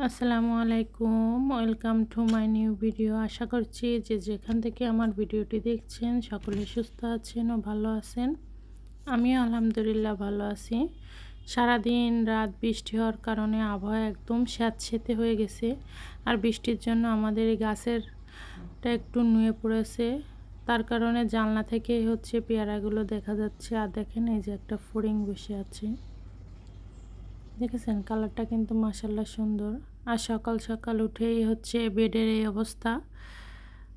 আসসালামু আলাইকুম, welcome to my new video. আশা করছি যে যেখান থেকে আমার ভিডিওটি দেখছেন সকলে সুস্থ আছেন ও ভালো আছেন। আমিও আলহামদুলিল্লাহ ভালো আছি। সারাদিন রাত বৃষ্টি হওয়ার কারণে আবহাওয়া একদম স্যাঁতসেতে হয়ে গেছে। আর বৃষ্টির জন্য আমাদের এই গাছেরটা একটু নুয়ে পড়েছে। তার কারণে জানলা থেকে হচ্ছে পেয়ারাগুলো দেখা যাচ্ছে। আর দেখেন এই যে একটা ফড়িং বসে আছে। দেখেছেন? কালারটা কিন্তু মাসাল্লাহ সুন্দর। আর সকাল সকাল উঠেই হচ্ছে বেডের এই অবস্থা।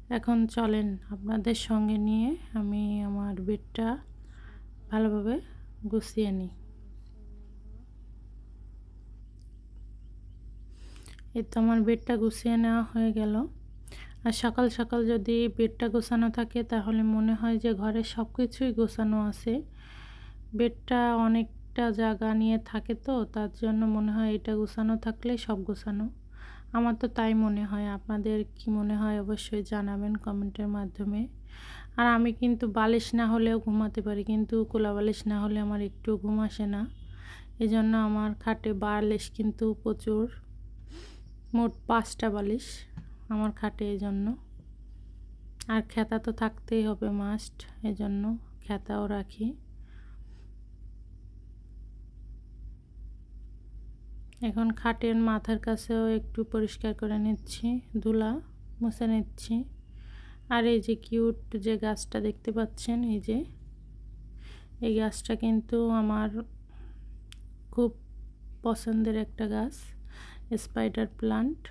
এখন চলেন আপনাদের সঙ্গে নিয়ে আমি আমার বেডটা ভালোভাবে গুছিয়ে নিই। এই তো আমার বেডটা গুছিয়ে নেওয়া হয়ে গেল। আর সকাল সকাল যদি বেডটা গোছানো থাকে, তাহলে মনে হয় যে ঘরে সব কিছুই গোছানো আছে। বেডটা অনেক একটা জায়গা নিয়ে থাকে তো, তার জন্য মনে হয় এটা গোছানো থাকলে সব গোছানো। আমার তো তাই মনে হয়, আপনাদের কি মনে হয় অবশ্যই জানাবেন কমেন্টের মাধ্যমে। আর আমি কিন্তু বালিশ না হলেও ঘুমাতে পারি, কিন্তু কোলা বালিশ না হলে আমার একটু ঘুম আসে না। এই জন্য আমার খাটে বালিশ কিন্তু প্রচুর, মোট পাঁচটা বালিশ আমার খাটে এই জন্য আর খেতা তো থাকতেই হবে মাস্ট, এজন্য খেতাও রাখি। এখন খাটের মাথার কাছেও একটু পরিষ্কার করে নিচ্ছি, ধুলা মুছে নিচ্ছি। আর এই যে কিউট যে গাছটা দেখতে পাচ্ছেন, এই যে, এই গাছটা কিন্তু আমার খুব পছন্দের একটা গাছ, স্পাইডার প্লান্ট।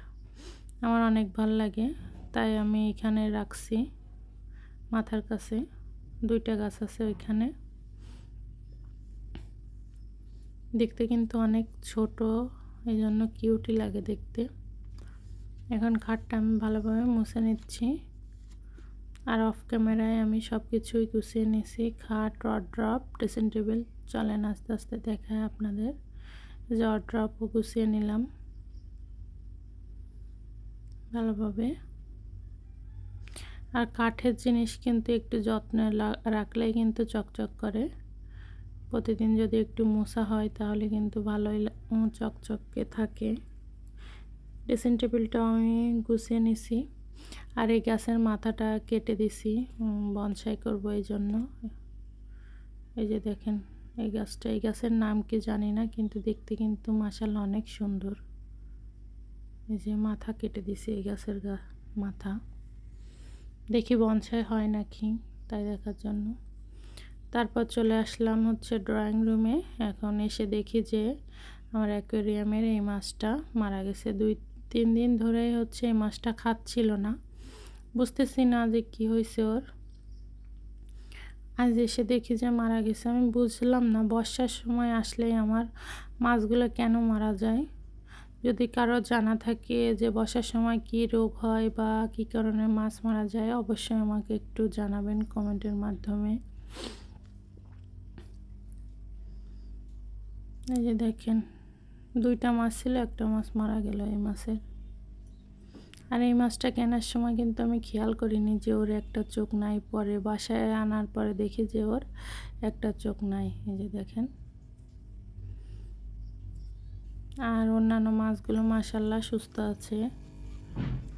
আমার অনেক ভালো লাগে, তাই আমি এখানে রাখছি মাথার কাছে। দুইটা গাছ আছে ওইখানে। দেখতে কিন্তু অনেক ছোট এই জন্য কিউটি লাগে দেখতে। এখন খাটটা আমি ভালোভাবে মুছে নিচ্ছি। আর অফ ক্যামেরায় আমি সব কিছুই গুছিয়ে নিছি। খাট রড ড্রপ ড্রেসিং টেবিল চলেন আস্তে আস্তে দেখায় আপনাদের। যে ড্রপও গুছিয়ে নিলাম। ভালোভাবে। আর কাঠের জিনিস কিন্তু একটু যত্নে রাখলেই কিন্তু চকচক করে। প্রতিদিন যদি একটু মোছা হয়, তাহলে কিন্তু ভালোই চকচকে থাকে। ড্রেসিং টেবিলটাও আমি গুছিয়ে নিছি। আর এই গাছের মাথাটা কেটে দিছি বনসাই করব এই জন্য। এই যে দেখেন, এই গাছটা এই গাছের নাম কি জানি না, কিন্তু দেখতে কিন্তু মাসাল অনেক সুন্দর। এই যে মাথা কেটে দিছি, এই গাছের গা মাথা। দেখি বনসাই হয় নাকি, তাই দেখার জন্য। তারপর চলে আসলাম হচ্ছে ড্রয়িং রুমে এখন এসে দেখি যে আমার অ্যাকোয়ারিয়ামের এই মাছটা মারা গেছে। দুই, তিন দিন ধরেই হচ্ছে এই মাছটা খাচ্ছিল না। বুঝতেছি না যে কী হয়েছে ওর। আজ এসে দেখি যে মারা গেছে। আমি বুঝলাম না, বর্ষার সময় আসলেই আমার মাছগুলো কেন মারা যায়? যদি কারও জানা থাকে যে বর্ষার সময় কি রোগ হয় বা কী কারণে মাছ মারা যায়, অবশ্যই আমাকে একটু জানাবেন কমেন্টের মাধ্যমে। এই যে দেখেন, দুইটা মাছ ছিল, একটা মাছ মারা গেল এই মাছের। আর এই মাছটা কেনার সময় কিন্তু আমি খেয়াল করিনি যে ওর একটা চোখ নাই, পরে বাসায় আনার পরে দেখি যে ওর একটা চোখ নাই, এই যে দেখেন। আর অন্যান্য মাছগুলো মাসাল্লাহ সুস্থ আছে।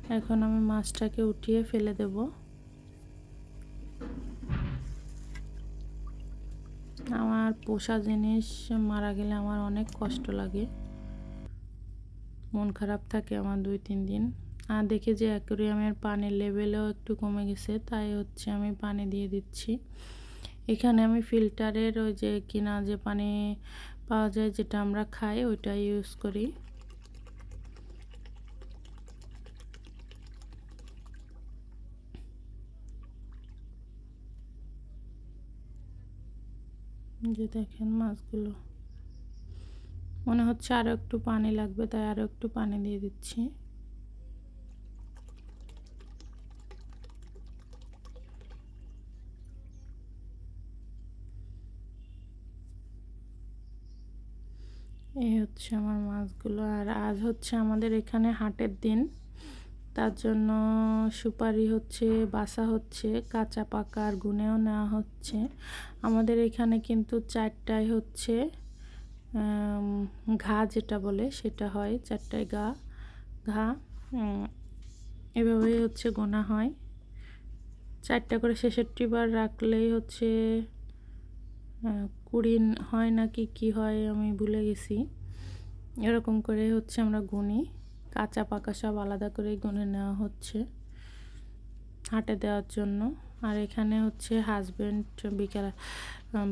এখন আমি মাছটাকে উঠিয়ে ফেলে দেবো। আমার পোষা জিনিস মারা গেলে আমার অনেক কষ্ট লাগে। মন খারাপ থাকে আমার দুই, তিন দিন। আর দেখে যে অ্যাকোরিয়ামের পানির লেভেলও একটু কমে গেছে, তাই হচ্ছে আমি পানি দিয়ে দিচ্ছি। এখানে আমি ফিল্টারের ওই যে কিনা যে পানি পাওয়া যায় যেটা আমরা খাই, ওইটা ইউজ করি। যে দেখেন মাছগুলো। মনে হচ্ছে আরও একটু পানি লাগবে, তাই আরও একটু পানি দিয়ে দিচ্ছি। এই হচ্ছে আমার মাছগুলো, আর আজ হচ্ছে আমাদের এখানে হাটের দিন। তার জন্য সুপারি হচ্ছে, বাসা হচ্ছে, কাঁচা পাকার গুনেও নেওয়া হচ্ছে। আমাদের এখানে কিন্তু চারটায় হচ্ছে ঘা যেটা বলে সেটা হয়, চারটায় গা, ঘা এভাবেই হচ্ছে গোনা হয়। চারটা করে ছেষট্টি বার রাখলেই হচ্ছে কুড়ি হয় নাকি কি হয় আমি ভুলে গেছি। এরকম করে হচ্ছে আমরা গুনি। কাঁচা পাকা সব আলাদা করে গুনে নেওয়া হচ্ছে হাটে দেওয়ার জন্য। আর এখানে হচ্ছে হাজবেন্ড বিকেল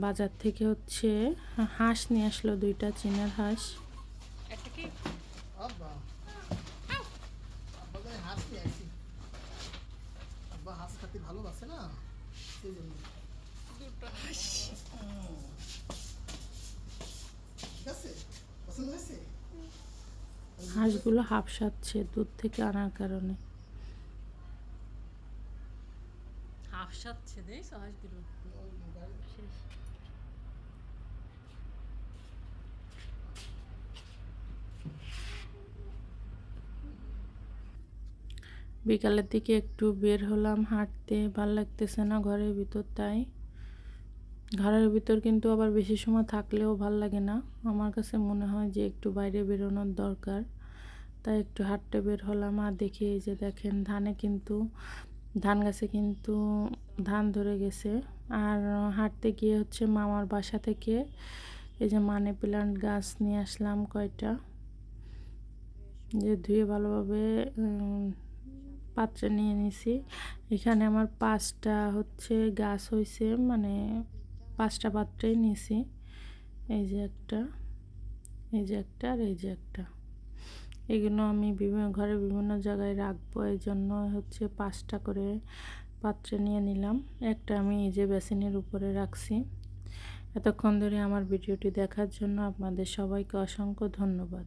বাজার থেকে হচ্ছে হাঁস নিয়ে আসলো দুইটা চীনের হাঁস। একটা কি? আব্বা। আব্বা গায়ে হাঁস নিয়ে আসি। আব্বা হাঁস খাতে ভালোবাসে না? দুটো হাঁস ঠিক আছে পছন্দ হয়েছে হাঁসগুলো হাফসাচ্ছে দুধ থেকে আনার কারণে। হাফসাচ্ছে দেখ হাঁসগুলো। বিকালের দিকে একটু বের হলাম হাঁটতে ভালো লাগতেছে না ঘরের ভিতর তাই ঘরের ভিতর কিন্তু আবার বেশি সময় থাকলেও ভালো লাগে না। আমার কাছে মনে হয় যে একটু বাইরে বেরোনোর দরকার। তাই একটু হাঁটতে বের হলাম। আর দেখি এই যে দেখেন, ধানে কিন্তু, ধান গাছে কিন্তু ধান ধরে গেছে। আর হাঁটতে গিয়ে হচ্ছে মামার বাসা থেকে এই যে মানি প্লান্ট গাছ নিয়ে আসলাম কয়টা। যে ধুয়ে ভালোভাবে পাত্রে নিয়ে নিছি। এখানে আমার পাঁচটা হচ্ছে গাছ হয়েছে মানে পাঁচটা পাত্রেই নিছি। এই যে একটা, এই যে একটা আর এই যে একটা। এগুলো আমি বিভিন্ন ঘরে বিভিন্ন জায়গায় রাখব এই জন্য হচ্ছে পাঁচটা করে পাত্রে নিয়ে নিলাম। একটা আমি এই যে বেসিনের উপরে রাখছি। এতক্ষণ ধরে আমার ভিডিওটি দেখার জন্য আপনাদের সবাইকে অসংখ্য ধন্যবাদ।